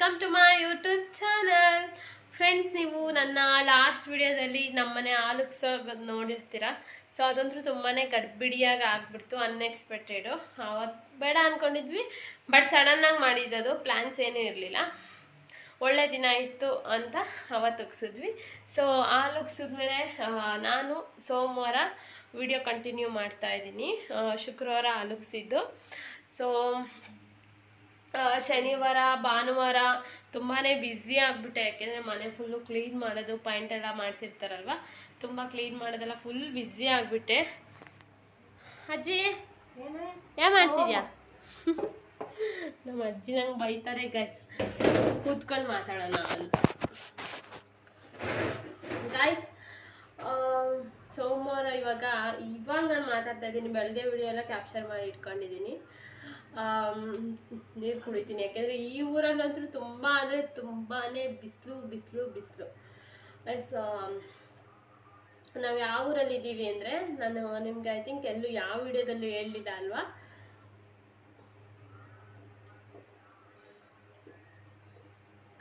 Welcome to my YouTube channel friends ನೀವು ನನ್ನ last ವಿಡಿಯೋದಲ್ಲಿ ನಮ್ಮನೆ ಆಲುಕ್ಸೋಗೋದು ನೋಡಿರ್ತೀರ? ಸೊ ಅದಂತೂ ತುಂಬಾ ಗಡ್ಬಿಡಿಯಾಗಿ ಆಗ್ಬಿಡ್ತು ಅನ್ಎಕ್ಸ್ಪೆಕ್ಟೆಡು ಅವತ್ತು ಬೇಡ ಅಂದ್ಕೊಂಡಿದ್ವಿ ಬಟ್ ಸಡನ್ನಾಗಿ ಮಾಡಿದ್ದದು ಪ್ಲ್ಯಾನ್ಸ್ ಏನೂ ಇರಲಿಲ್ಲ. ಒಳ್ಳೆ ದಿನ ಇತ್ತು ಅಂತ ಅವತ್ತು ಒಗ್ಸಿದ್ವಿ. ಸೊ ಹಾಲು ಒಗ್ಸಿದ್ಮೇಲೆ ನಾನು ಸೋಮವಾರ ವಿಡಿಯೋ ಕಂಟಿನ್ಯೂ ಮಾಡ್ತಾಯಿದ್ದೀನಿ ಶುಕ್ರವಾರ ಅಲುಗ್ಸಿದ್ದು ಸೊ ಶನಿವಾರ, ಭಾನುವಾರ ತುಂಬಾ ಬ್ಯುಸಿ ಆಗಿಬಿಟ್ಟೆ. ಯಾಕೆಂದರೆ ಮನೆ ಫುಲ್ಲು ಕ್ಲೀನ್ ಮಾಡೋದು ಪೈಂಟ್ ಎಲ್ಲ ಮಾಡಿಸಿರ್ತಾರಲ್ವ? ತುಂಬ ಕ್ಲೀನ್ ಮಾಡೋದೆಲ್ಲ ಫುಲ್ ಬ್ಯುಸಿ ಆಗಿಬಿಟ್ಟೆ. ಅಜ್ಜಿ ಏನು ಮಾಡ್ತಿದ್ಯಾ? ನಮ್ಮ ಅಜ್ಜಿ ನಂಗೆ ಬೈತಾರೆ ಗೈಸ್ ಕೂತ್ಕೊಂಡು ಮಾತಾಡೋಣ ಅಂತ. ಗೈಸ್ ಸೋಮವಾರ ಇವಾಗ ಇವಾಗ ನಾನು ಮಾತಾಡ್ತಾ ಇದ್ದೀನಿ. ಬೆಳಗ್ಗೆ ವಿಡಿಯೋ ಎಲ್ಲ ಕ್ಯಾಪ್ಚರ್ ಮಾಡಿ ಇಟ್ಕೊಂಡಿದ್ದೀನಿ. ನೀರು ಕುಡಿತೀನಿ. ಯಾಕೆಂದರೆ ಈ ಊರಲ್ಲಂತೂ ತುಂಬ ಅಂದರೆ ತುಂಬಾ ಬಿಸಿಲು ಬಿಸಿಲು ಬಿಸಿಲು. ಎಸ್ ನಾವು ಯಾವ ಊರಲ್ಲಿ ಇದ್ದೀವಿ ಅಂದರೆ ನಾನು ನಿಮ್ಗೆ ಐ ಥಿಂಕ್ ಎಲ್ಲೂ ಯಾವ ವಿಡಿಯೋದಲ್ಲೂ ಹೇಳಲಿಲ್ಲ ಅಲ್ವಾ?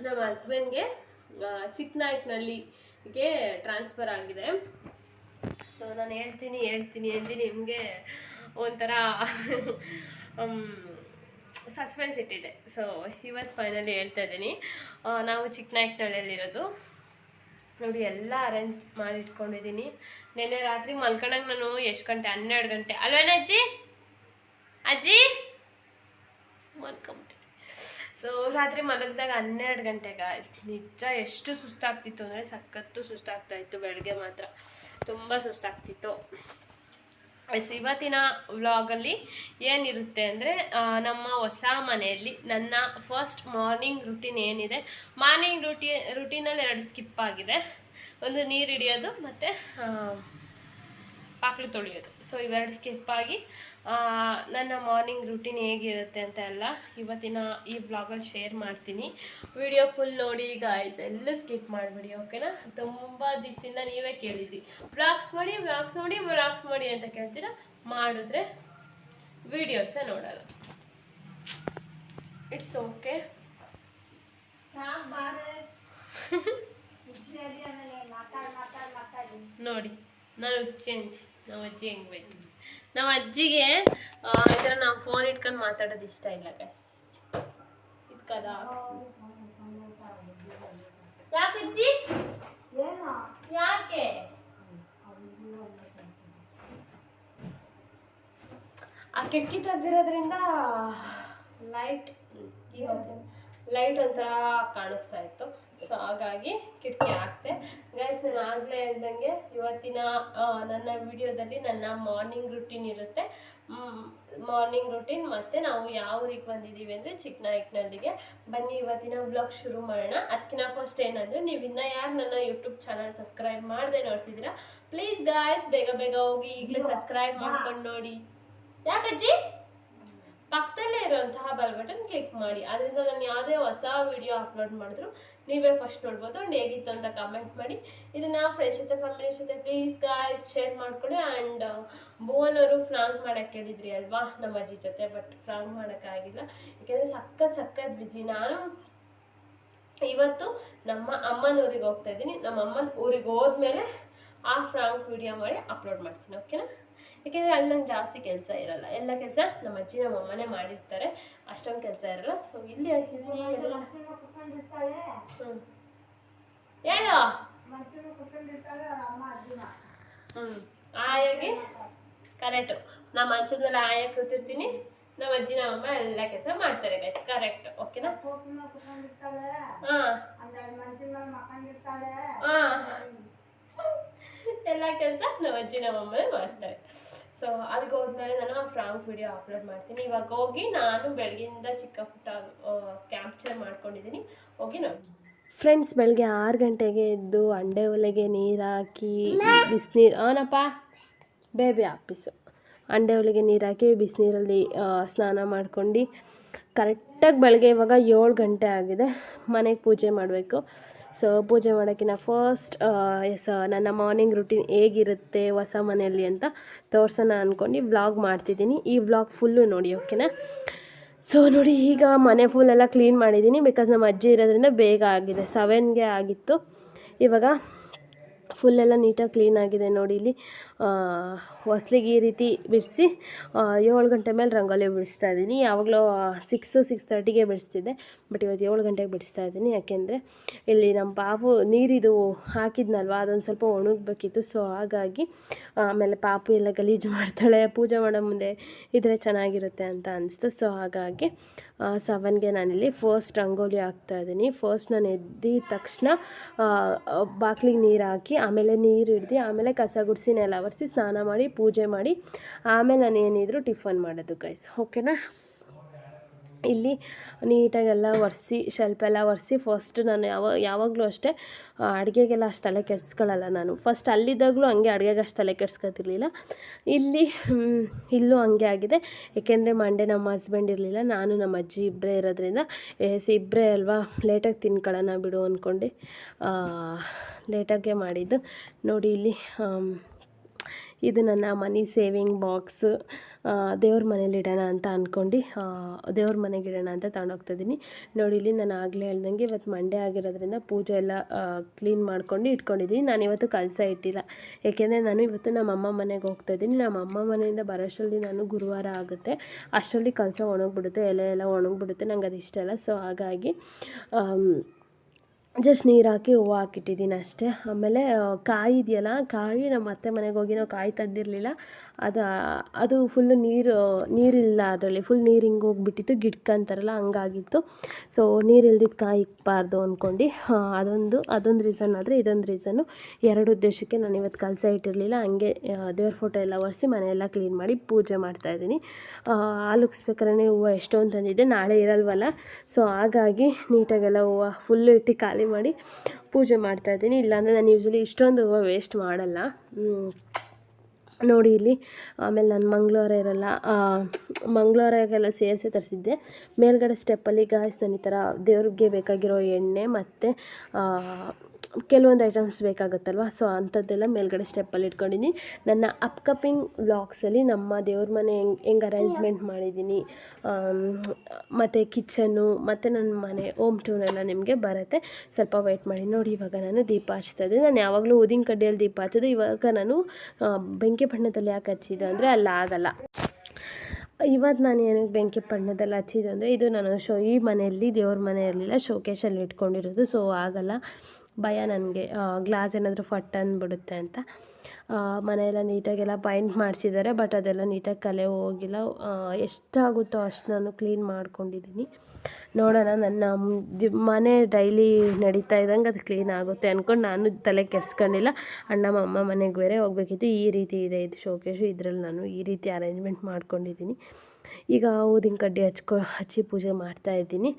ನಮ್ಮ ಹಸ್ಬೆಂಡ್ಗೆ ಚಿಕ್ಕನಾಯ್ಕನಹಳ್ಳಿಗೆ ಟ್ರಾನ್ಸ್ಫರ್ ಆಗಿದೆ. ಸೊ ನಾನು ಹೇಳ್ತೀನಿ ಹೇಳ್ತೀನಿ ಅಂದಿ ನಿಮಗೆ ಒಂಥರ ಸಸ್ಪೆನ್ಸ್ ಇಟ್ಟಿದೆ. ಸೊ ಇವತ್ತು ಫೈನಲಿ ಹೇಳ್ತಾ ಇದ್ದೀನಿ. ನಾವು ಚಿಕ್ಕನಾಯಕ್ನಳ್ಳಿಯಲ್ಲಿರೋದು ನೋಡಿ, ಎಲ್ಲ ಅರೇಂಜ್ ಮಾಡಿ ಇಟ್ಕೊಂಡಿದ್ದೀನಿ ನಿನ್ನೆ ರಾತ್ರಿ ಮಲ್ಕೊಂಡಾಗ ನಾನು ಎಷ್ಟು ಗಂಟೆ? ಹನ್ನೆರಡು ಗಂಟೆ. ಅಲ್ವೇನ ಅಜ್ಜಿ? ಅಜ್ಜಿ? ಮಲ್ಕೊಂಬಿಟ್ಟಿದ್ದೆ. ಸೊ ರಾತ್ರಿ ಮಲಗಿದಾಗ ಹನ್ನೆರಡು ಗಂಟೆಗೆ ನಿಜ ಎಷ್ಟು ಸುಸ್ತಾಗ್ತಿತ್ತು ಅಂದರೆ ಸಖತ್ತು ಸುಸ್ತಾಗ್ತಾ ಇತ್ತು. ಬೆಳಗ್ಗೆ ಮಾತ್ರ. ತುಂಬ ಸುಸ್ತಾಗ್ತಿತ್ತು. ಎಸ್ ಇವತ್ತಿನ ವ್ಲಾಗಲ್ಲಿ ಏನಿರುತ್ತೆ ಅಂದರೆ ನಮ್ಮ ಹೊಸ ಮನೆಯಲ್ಲಿ ನನ್ನ ಫಸ್ಟ್ ಮಾರ್ನಿಂಗ್ ರುಟೀನ್ ಏನಿದೆ. ಮಾರ್ನಿಂಗ್ ರುಟಿ ರುಟೀನಲ್ಲಿ ಎರಡು ಸ್ಕಿಪ್ ಆಗಿದೆ. ಒಂದು ನೀರು ಹಿಡಿಯೋದು ಮತ್ತು ಪಾಕ್ಲು ತೊಳೆಯೋದು. ಸೊ ಇವೆರಡು ಸ್ಕಿಪ್ ಆಗಿ ಆ, ನನ್ನ ಮಾರ್ನಿಂಗ್ ರುಟೀನ್ ಹೇಗಿರುತ್ತೆ ಅಂತ ಎಲ್ಲ ಇವತ್ತಿನ ಈ ಬ್ಲಾಗಲ್ಲಿ ಶೇರ್ ಮಾಡ್ತೀನಿ. ವಿಡಿಯೋ ಫುಲ್ ನೋಡಿ ಗಾಯ್ಸ್ ಎಲ್ಲ ಸ್ಕಿಪ್ ಮಾಡಿಬಿಡಿ ಓಕೆನಾ ತುಂಬ ದಿವಸದಿಂದ ನೀವೇ ಕೇಳಿದ್ವಿ ಬ್ಲಾಗ್ಸ್ ಮಾಡಿ ಬ್ಲಾಗ್ಸ್ ಮಾಡಿ ಬ್ಲಾಗ್ಸ್ ಮಾಡಿ ಅಂತ ಕೇಳ್ತೀರಾ? ಮಾಡಿದ್ರೆ ವಿಡಿಯೋಸೇ ನೋಡೋಲ್ಲ ಇಟ್ಸ್ ಓಕೆ ನೋಡಿ ನಾನು ಚೇಂಜ್ ನಾವು ಅಜ್ಜಿ ಹೆಂಗ್ ನಮ್ಮ ಅಜ್ಜಿಗೆ ಇದ್ರ ನಾವ್ ಫೋನ್ ಇಟ್ಕೊಂಡು ಮಾತಾಡೋದು ಇಷ್ಟ ಇಲ್ಲ ಗೈಸ್ ಇದು ಕದ ಯಾಕೆ ಅಜ್ಜಿ? ಯಾಕೆ? ಆ ಕಿಟಕಿ ತೆಗ್ದಿರೋದ್ರಿಂದ ಲೈಟ್ ಈಗ ಲೈಟ್ ಒಂಥರ ಕಾಣಿಸ್ತಾ ಇತ್ತು. ಸೊ ಹಾಗಾಗಿ ಕಿಟಕಿ ಹಾಕ್ತೆ. ಗೈಸ್ ನಾನು ಆಗಲೇ ಹೇಳ್ದಂಗೆ ಇವತ್ತಿನ ನನ್ನ ವಿಡಿಯೋದಲ್ಲಿ ನನ್ನ ಮಾರ್ನಿಂಗ್ ರುಟೀನ್ ಇರುತ್ತೆ. ಮಾರ್ನಿಂಗ್ ರುಟೀನ್ ಮತ್ತು ನಾವು ಯಾವ ಊರಿಗೆ ಬಂದಿದ್ದೀವಿ ಅಂದರೆ ಚಿಕ್ಕನಾಯಕ್ನಲ್ಲಿಗೆ ಬನ್ನಿ, ಇವತ್ತಿನ ಬ್ಲಾಗ್ ಶುರು ಮಾಡೋಣ. ಅದಕ್ಕಿಂತ ಫಸ್ಟ್ ಏನಂದರೆ, ನೀವು ಇನ್ನೂ ಯಾರು ನನ್ನ ಯೂಟ್ಯೂಬ್ ಚಾನಲ್ ಸಬ್ಸ್ಕ್ರೈಬ್ ಮಾಡದೆ ನೋಡ್ತಿದ್ದೀರಾ ಪ್ಲೀಸ್ ಗಾಯ್ಸ್ ಬೇಗ ಬೇಗ ಹೋಗಿ ಈಗಲೇ ಸಬ್ಸ್ಕ್ರೈಬ್ ಮಾಡ್ಕೊಂಡು ನೋಡಿ. ಯಾಕಜ್ಜಿ? ಪಕ್ಕದಲ್ಲೇ ಇರುವಂತಹ ಬೆಲ್ ಬಟನ್ ಕ್ಲಿಕ್ ಮಾಡಿ. ಅದರಿಂದ ನಾನು ಯಾವುದೇ ಹೊಸ ವಿಡಿಯೋ ಅಪ್ಲೋಡ್ ಮಾಡಿದ್ರು ನೀವೇ ಫಸ್ಟ್ ನೋಡ್ಬೋದು. ಅಂಡ್ ಹೇಗಿತ್ತು ಅಂತ ಕಮೆಂಟ್ ಮಾಡಿ. ಇದನ್ನು ಫ್ರೆಂಡ್ಸ್ ಜೊತೆ ಫ್ಯಾಮಿಲಿ ಜೊತೆ ಪ್ಲೀಸ್ ಗಾಯ್ಸ್ ಶೇರ್ ಮಾಡ್ಕೊಳ್ಳಿ. ಆ್ಯಂಡ್ ಭುವನ್ ಅವರು ಫ್ರಾಂಕ್ ಮಾಡಕ್ಕೆ ಹೇಳಿದ್ರಿ ಅಲ್ವಾ? ನಮ್ಮ ಅಜ್ಜಿ ಜೊತೆ ಬಟ್ ಫ್ರಾಂಕ್ ಮಾಡೋಕ್ಕಾಗಿಲ್ಲ ಯಾಕೆಂದರೆ ಸಖತ್ ಸಖತ್ ಬ್ಯುಸಿ ನಾನು ಇವತ್ತು ನಮ್ಮ ಅಮ್ಮನ ಊರಿಗೆ ಹೋಗ್ತಾ ಇದ್ದೀನಿ. ನಮ್ಮ ಅಮ್ಮನ ಊರಿಗೆ ಹೋದ್ಮೇಲೆ ಆ ಫ್ರಾಂಕ್ ವಿಡಿಯೋ ಮಾಡಿ ಅಪ್ಲೋಡ್ ಮಾಡ್ತೀನಿ. ಓಕೆನಾ ಯಾಕೆಂದರೆ ಅಲ್ಲಿ ನಂಗೆ ಜಾಸ್ತಿ ಕೆಲಸ ಇರಲ್ಲ. ಎಲ್ಲ ಕೆಲಸ ನಮ್ಮ ಅಜ್ಜಿ ನಮ್ಮ ಅಮ್ಮನೇ ಮಾಡಿರ್ತಾರೆ. ಅಷ್ಟೊಂದು ಕೆಲಸ ಇರಲ್ಲ. ಸೊ ಇಲ್ಲಿ ಇಲ್ಲಿ ಎಲ್ಲ ಹ್ಞೂ ಹೇಳು ಹ್ಞೂ ಆಯಾಗಿ ಕರೆಕ್ಟು ನಮ್ಮ ಮಂಚದ ಮೇಲೆ ಆಯ ಕೂತಿರ್ತೀನಿ. ನಮ್ಮ ಅಜ್ಜಿ ನಮ್ಮ ಅಮ್ಮ ಎಲ್ಲ ಕೆಲಸ ಮಾಡ್ತಾರೆ ಗೈಸ್ ಕರೆಕ್ಟ್ ಓಕೆನಾ ಹಾಂ. ಹಾಂ. ಎಲ್ಲ ಕೆಲಸ ನಮ್ಮ ಅಜ್ಜಿ ನಮ್ಮ ಅಮ್ಮನೇ ಮಾಡ್ತಾರೆ. ಸೊ ಅಲ್ಲಿಗೆ ಹೋದ್ಮೇಲೆ ನಾನು ಫ್ರಾಂಕ್ ವಿಡಿಯೋ ಅಪ್ಲೋಡ್ ಮಾಡ್ತೀನಿ. ಇವಾಗ ಹೋಗಿ ನಾನು ಬೆಳಗಿಂದ ಚಿಕ್ಕ ಪುಟ್ಟ ಕ್ಯಾಪ್ಚರ್ ಮಾಡ್ಕೊಂಡಿದ್ದೀನಿ ಹೋಗಿ ನೋಡಿ. ಫ್ರೆಂಡ್ಸ್ ಬೆಳಗ್ಗೆ ಆರು ಗಂಟೆಗೆ ಎದ್ದು ಅಂಡೆ ಒಲೆಗೆ ನೀರು ಹಾಕಿ ಬಿಸಿನೀರು ಅವನಪ್ಪ ಬೇಬಿ ಆಪೀಸು ಅಂಡೆ ಒಲೆಗೆ ನೀರು ಹಾಕಿ ಬಿಸಿನೀರಲ್ಲಿ ಸ್ನಾನ ಮಾಡ್ಕೊಂಡು ಕರೆಕ್ಟಾಗಿ ಬೆಳಗ್ಗೆ ಇವಾಗ ಏಳು ಗಂಟೆ ಆಗಿದೆ. ಮನೆಗೆ ಪೂಜೆ ಮಾಡಬೇಕು. ಸೊ ಪೂಜೆ ಮಾಡೋಕ್ಕಿಂತ ಫಸ್ಟ್ ಎಸ್ ನನ್ನ ಮಾರ್ನಿಂಗ್ ರುಟೀನ್ ಹೇಗಿರುತ್ತೆ ಹೊಸ ಮನೆಯಲ್ಲಿ ಅಂತ ತೋರ್ಸೋಣ ಅಂದ್ಕೊಂಡು ವ್ಲಾಗ್ ಮಾಡ್ತಿದ್ದೀನಿ. ಈ ವ್ಲಾಗ್ ಫುಲ್ಲು ನೋಡಿ ಓಕೆನಾ ಸೊ ನೋಡಿ, ಈಗ ಮನೆ ಫುಲ್ಲೆಲ್ಲ ಕ್ಲೀನ್ ಮಾಡಿದ್ದೀನಿ ಬಿಕಾಸ್ ನಮ್ಮ ಅಜ್ಜಿ ಇರೋದ್ರಿಂದ ಬೇಗ ಆಗಿದೆ. ಸೆವೆನ್ಗೆ ಆಗಿತ್ತು. ಇವಾಗ ಫುಲ್ಲೆಲ್ಲ ನೀಟಾಗಿ ಕ್ಲೀನ್ ಆಗಿದೆ ನೋಡಿ ಇಲ್ಲಿ. ಹೊಸ್ಲಿಗೆ ಈ ರೀತಿ ಬಿಡಿಸಿ ಏಳು ಗಂಟೆ ಮೇಲೆ ರಂಗೋಲಿ ಬಿಡಿಸ್ತಾ ಇದ್ದೀನಿ. ಯಾವಾಗಲೂ ಸಿಕ್ಸು ಸಿಕ್ಸ್ ತರ್ಟಿಗೆ ಬಿಡಿಸ್ತಿದ್ದೆ. ಬಟ್ ಇವತ್ತು ಏಳು ಗಂಟೆಗೆ ಬಿಡಿಸ್ತಾ ಇದ್ದೀನಿ. ಯಾಕೆಂದರೆ ಇಲ್ಲಿ ನಮ್ಮ ಪಾಪು ನೀರಿದು ಹಾಕಿದ್ನಲ್ವ? ಅದೊಂದು ಸ್ವಲ್ಪ ಒಣಗಬೇಕಿತ್ತು. ಸೊ ಹಾಗಾಗಿ, ಆಮೇಲೆ ಪಾಪು ಎಲ್ಲ ಗಲೀಜು ಮಾಡ್ತಾಳೆ. ಪೂಜೆ ಮಾಡೋ ಮುಂದೆ ಇದ್ರೆ ಚೆನ್ನಾಗಿರುತ್ತೆ ಅಂತ ಅನಿಸ್ತು. ಸೊ ಹಾಗಾಗಿ ಸೆವೆನ್ಗೆ ನಾನಿಲ್ಲಿ ಫಸ್ಟ್ ರಂಗೋಲಿ ಹಾಕ್ತಾ ಇದ್ದೀನಿ. ಫಸ್ಟ್ ನಾನು ಎದ್ದಿದ ತಕ್ಷಣ ಬಾಕ್ಲಿಗೆ ನೀರು ಹಾಕಿ, ಆಮೇಲೆ ನೀರು ಹಿಡ್ದು, ಆಮೇಲೆ ಕಸ ಗುಡಿಸಿ ನೆಲ ಒರೆಸಿ ಸ್ನಾನ ಮಾಡಿ ಪೂಜೆ ಮಾಡಿ ಆಮೇಲೆ ನಾನು ಏನಿದ್ರು ಟಿಫನ್ ಮಾಡೋದು ಗೈಸ್ ಓಕೆನಾ ಇಲ್ಲಿ ನೀಟಾಗೆಲ್ಲ ಒರೆಸಿ ಶೆಲ್ಫ್ ಎಲ್ಲ ಒರೆಸಿ ಫಸ್ಟ್ ನಾನು ಯಾವ, ಯಾವಾಗಲೂ ಅಷ್ಟೇ ಅಡುಗೆಗೆಲ್ಲ ಅಷ್ಟು ತಲೆ ಕೆಡಿಸ್ಕೊಳ್ಳಲ್ಲ ನಾನು. ಫಸ್ಟ್ ಅಲ್ಲಿದ್ದಾಗಲೂ ಹಂಗೆ ಅಡುಗೆಗೆ ಅಷ್ಟು ತಲೆ ಕೆಡ್ಸ್ಕೊತಿರ್ಲಿಲ್ಲ. ಇಲ್ಲಿ ಇಲ್ಲೂ ಹಂಗೆ ಆಗಿದೆ. ಏಕೆಂದರೆ ಮಂಡೆ ನಮ್ಮ ಹಸ್ಬೆಂಡ್ ಇರಲಿಲ್ಲ, ನಾನು ನಮ್ಮ ಅಜ್ಜಿ ಇಬ್ಬರೇ ಇರೋದ್ರಿಂದ ಎಸ್ ಇಬ್ಬರೇ ಅಲ್ವಾ ಲೇಟಾಗಿ ತಿನ್ಕೊಳ್ಳೋಣ ಬಿಡು ಅಂದ್ಕೊಂಡು ಲೇಟಾಗೆ ಮಾಡಿದ್ದು. ನೋಡಿ ಇಲ್ಲಿ ಇದು ನನ್ನ ಮನಿ ಸೇವಿಂಗ್ ಬಾಕ್ಸ್. ದೇವ್ರ ಮನೇಲಿಡೋಣ ಅಂತ ಅಂದ್ಕೊಂಡು ದೇವ್ರ ಮನೆಗೆ ಇಡೋಣ ಅಂತ ತಗೊಂಡೋಗ್ತಿದ್ದೀನಿ ನೋಡಿ, ಇಲ್ಲಿ ನಾನು ಆಗಲೇ ಹೇಳ್ದಂಗೆ ಇವತ್ತು ಮಂಡೇ ಆಗಿರೋದ್ರಿಂದ ಪೂಜೆ ಎಲ್ಲ ಕ್ಲೀನ್ ಮಾಡ್ಕೊಂಡು ಇಟ್ಕೊಂಡಿದ್ದೀನಿ. ನಾನು ಇವತ್ತು ಕಲಸ ಇಟ್ಟಿಲ್ಲ. ಏಕೆಂದರೆ ನಾನು ಇವತ್ತು ನಮ್ಮ ಅಮ್ಮ ಮನೆಗೆ ಹೋಗ್ತಾ ಇದ್ದೀನಿ. ನಮ್ಮ ಅಮ್ಮ ಮನೆಯಿಂದ ಬರೋಷ್ಟರಲ್ಲಿ ನಾನು ಗುರುವಾರ ಆಗುತ್ತೆ. ಅಷ್ಟರಲ್ಲಿ ಕಲಸ ಒಣಗಿಬಿಡುತ್ತೆ, ಎಲೆ ಎಲ್ಲ ಒಣಗಿಬಿಡುತ್ತೆ. ನಂಗೆ ಅದು ಇಷ್ಟ ಅಲ್ಲ ಸೊ ಹಾಗಾಗಿ ಜಸ್ಟ್ ನೀರು ಹಾಕಿ ಹೂವು ಹಾಕಿಟ್ಟಿದ್ದೀನಿ ಅಷ್ಟೇ ಆಮೇಲೆ ಕಾಯಿ ಇದೆಯಲ್ಲ, ಕಾಯಿ ನಮ್ಮ ಅತ್ತೆ ಮನೆಗೆ ಹೋಗಿ ನಾವು ಕಾಯಿ ತಂದಿರಲಿಲ್ಲ. ಅದು ಅದು ಫುಲ್ಲು ನೀರು, ನೀರಿಲ್ಲ ಅದರಲ್ಲಿ. ಫುಲ್ ನೀರು ಹಿಂಗೆ ಹೋಗ್ಬಿಟ್ಟಿತ್ತು ಗಿಡಕ್ಕೆ ಅಂತಾರಲ್ಲ, ಹಂಗಾಗಿತ್ತು. ಸೊ ನೀರು ಇಲ್ದಿದ್ದು ಕಾಯಿ ಇಕ್ಬಾರ್ದು ಅಂದ್ಕೊಂಡು ಅದೊಂದು ಅದೊಂದು ರೀಸನ್ ಆದರೆ ಇದೊಂದು ರೀಸನ್ನು ಎರಡು ಉದ್ದೇಶಕ್ಕೆ ನಾನು ಇವತ್ತು ಕಲಸ ಇಟ್ಟಿರಲಿಲ್ಲ. ಹಂಗೆ ದೇವ್ರ ಫೋಟೋ ಎಲ್ಲ ಒರೆಸಿ ಮನೆಯೆಲ್ಲ ಕ್ಲೀನ್ ಮಾಡಿ ಪೂಜೆ ಮಾಡ್ತಾಯಿದ್ದೀನಿ ಹಾಲುಗಿಸ್ಬೇಕಾದ್ರೆ ಹೂವು ಎಷ್ಟೊಂದು ತಂದಿದ್ದೆ ನಾಳೆ ಇರಲ್ವಲ್ಲ. ಸೊ ಹಾಗಾಗಿ ನೀಟಾಗೆಲ್ಲ ಹೂವು ಫುಲ್ಲು ಇಟ್ಟು ಖಾಲಿ ಮಾಡಿ ಪೂಜೆ ಮಾಡ್ತಾಯಿದ್ದೀನಿ ಇಲ್ಲಾಂದರೆ ನಾನು ಯೂಶ್ವಲಿ ಇಷ್ಟೊಂದು ಹೂವು ವೇಸ್ಟ್ ಮಾಡಲ್ಲ. ನೋಡಿ ಇಲ್ಲಿ, ಆಮೇಲೆ ನಾನು ಮಂಗಳವಾರ ಇರಲ್ಲ ಮಂಗಳವಾರಗೆಲ್ಲ ಸೇರಿಸಿ ತರಿಸಿದ್ದೆ. ಮೇಲುಗಡೆ ಸ್ಟೆಪ್ಪಲ್ಲಿ ಗಾಯ್ಸ್ ನಾನು ಈ ಥರ ದೇವ್ರಿಗೆ ಬೇಕಾಗಿರೋ ಎಣ್ಣೆ ಮತ್ತು ಕೆಲವೊಂದು ಐಟಮ್ಸ್ ಬೇಕಾಗುತ್ತಲ್ವ? ಸೊ ಅಂಥದ್ದೆಲ್ಲ ಮೇಲ್ಗಡೆ ಸ್ಟೆಪ್ಪಲ್ಲಿ ಇಟ್ಕೊಂಡಿದ್ದೀನಿ. ನನ್ನ ಅಪ್ಕಪಿಂಗ್ ವ್ಲಾಗ್ಸಲ್ಲಿ ನಮ್ಮ ದೇವ್ರ ಮನೆ ಹೆಂಗೆ ಹೆಂಗೆ ಅರೇಂಜ್ಮೆಂಟ್ ಮಾಡಿದ್ದೀನಿ. ಮತ್ತು ಕಿಚನ್ನು ಮತ್ತು ನನ್ನ ಮನೆ ಓಮ್ ಟೂನೆಲ್ಲ ನಿಮಗೆ ಬರುತ್ತೆ. ಸ್ವಲ್ಪ ವೆಯ್ಟ್ ಮಾಡಿ ನೋಡಿ. ಇವಾಗ ನಾನು ದೀಪ ಹಚ್ತಾ ಇದ್ದೀನಿ. ನಾನು ಯಾವಾಗಲೂ ಊದಿನ ಕಡ್ಡಿಯಲ್ಲಿ ದೀಪ ಹಚ್ಚೋದು. ಇವಾಗ ನಾನು ಬೆಂಕಿ ಬಣ್ಣದಲ್ಲಿ ಯಾಕೆ ಹಚ್ಚಿದ್ದು ಅಂದರೆ ಅಲ್ಲಿ, ಆಗಲ್ಲ. ಇವತ್ತು ನಾನು ಏನಕ್ಕೆ ಬೆಂಕಿ ಬಣ್ಣದಲ್ಲಿ ಹಚ್ಚಿದ್ದು ಅಂದರೆ, ಇದು ನಾನು ಶೋ, ಈ ಮನೆಯಲ್ಲಿ ದೇವ್ರ ಮನೆ ಇರಲಿಲ್ಲ ಶೋಕೇಶಲ್ಲಿ ಇಟ್ಕೊಂಡಿರೋದು. ಸೊ ಆಗಲ್ಲ. ಭಯ ನನಗೆ ಗ್ಲಾಸ್ ಏನಾದರೂ ಫಟ್ ಅಂದ್ಬಿಡುತ್ತೆ ಅಂತ. ಮನೆಯೆಲ್ಲ ನೀಟಾಗೆಲ್ಲ ಪೈಂಟ್ ಮಾಡಿಸಿದ್ದಾರೆ ಬಟ್ ಅದೆಲ್ಲ ನೀಟಾಗಿ ಕಲೆ ಹೋಗಿಲ್ಲ. ಎಷ್ಟಾಗುತ್ತೋ ಅಷ್ಟು ನಾನು ಕ್ಲೀನ್ ಮಾಡ್ಕೊಂಡಿದ್ದೀನಿ. ನೋಡೋಣ, ನನ್ನ ಮನೆ ಡೈಲಿ ನಡೀತಾ ಇದ್ದಂಗೆ ಅದು ಕ್ಲೀನ್ ಆಗುತ್ತೆ ಅಂದ್ಕೊಂಡು ನಾನು ತಲೆ ಕೆಡ್ಸ್ಕೊಂಡಿಲ್ಲ. ಅಣ್ಣ ಅಮ್ಮ ಮನೆಗೆ ಬೇರೆ ಹೋಗ್ಬೇಕಿತ್ತು. ಈ ರೀತಿ ಇದೆ, ಇದು ಶೋಕೇಶು ಇದರಲ್ಲಿ ನಾನು ಈ ರೀತಿ ಅರೇಂಜ್ಮೆಂಟ್ ಮಾಡ್ಕೊಂಡಿದ್ದೀನಿ. ಈಗ ಊದಿನ ಕಡ್ಡಿ ಹಚ್ಕೊ, ಹಚ್ಚಿ ಪೂಜೆ ಮಾಡ್ತಾ ಇದ್ದೀನಿ.